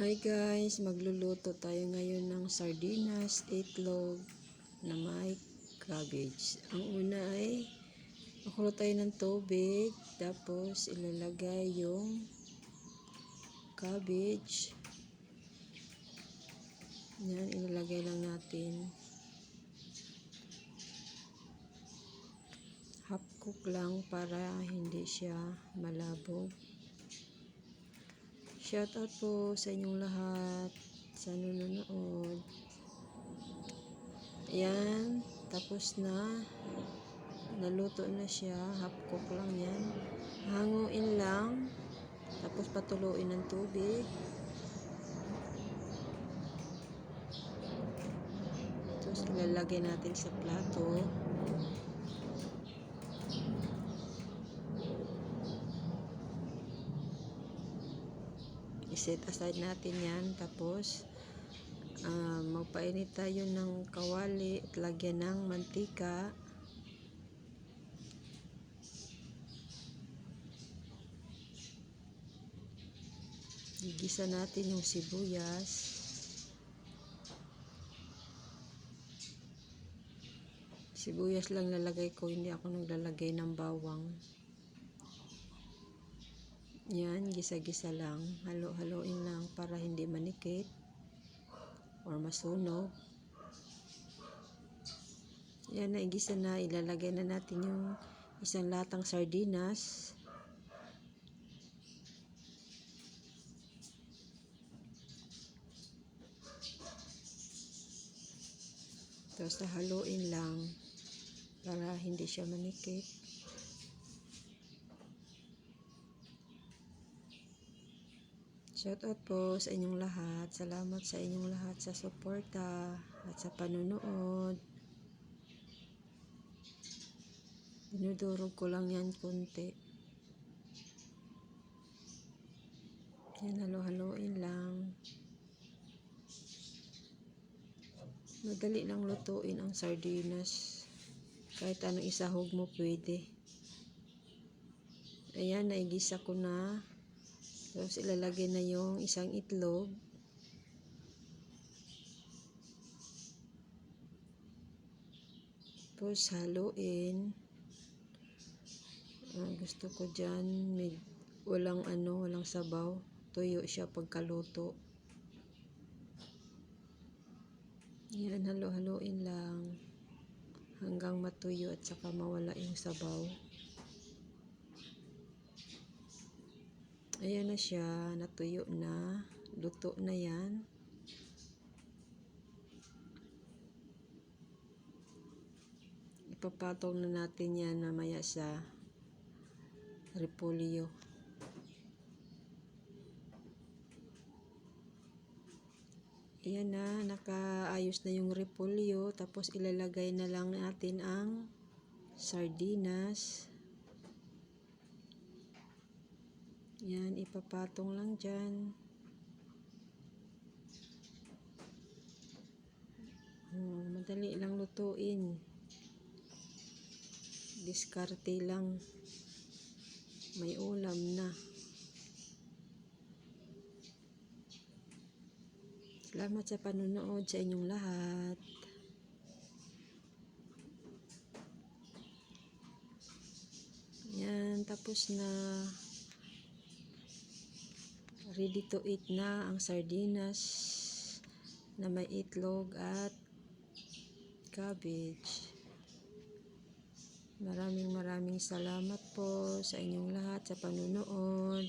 Hi guys, magluluto tayo ngayon ng sardinas, itlog na may cabbage. Ang una ay makulo tayo ng tubig, tapos ilalagay yung cabbage. Yan, ilalagay lang natin. Half cook lang para hindi siya malabog. Shout out po sa inyong lahat sa nanonood. Ayan, tapos na. Naluto na siya. Half cook lang yan. Hanguin lang. Tapos patuluin ng tubig. Tapos ilalagay natin sa plato. I-set aside natin yan. Tapos uh, magpainit tayo ng kawali at lagyan ng mantika. Gigisa natin yung sibuyas. Sibuyas lang lalagay ko. Hindi ako naglalagay ng bawang yan, gisa-gisa lang. Halo-haloin lang para hindi manikit or masunog. Yan, naigisa na. Ilalagay na natin yung isang latang sardinas. Tapos haluin lang para hindi siya manikit. Shoutout po sa inyong lahat. Salamat sa inyong lahat sa suporta at sa panunood. Dinudurog ko lang yan konti. Yan, halo-haloin lang. Madali lang lutuin ang sardinas. Kahit anong isahog mo pwede. Ayan, naigisa ko na. Tapos ilalagay na yung isang itlog. Tapos haluin. Uh, gusto ko dyan, may, walang ano, walang sabaw. Tuyo siya pagkaluto. Yan, halo-haloin lang. Hanggang matuyo at saka mawala yung sabaw. Ayan na siya, natuyo na. Luto na yan. Ipapatong na natin yan mamaya sa repolyo. Ayan na, nakaayos na yung repolyo. Tapos ilalagay na lang natin ang sardinas. Yan, ipapatong lang dyan. Oh, madali lang lutuin. Diskarte lang. May ulam na. Salamat sa panunood sa inyong lahat. Yan, tapos na ready to eat na ang sardinas na may itlog at cabbage. Maraming maraming salamat po sa inyong lahat sa panunood.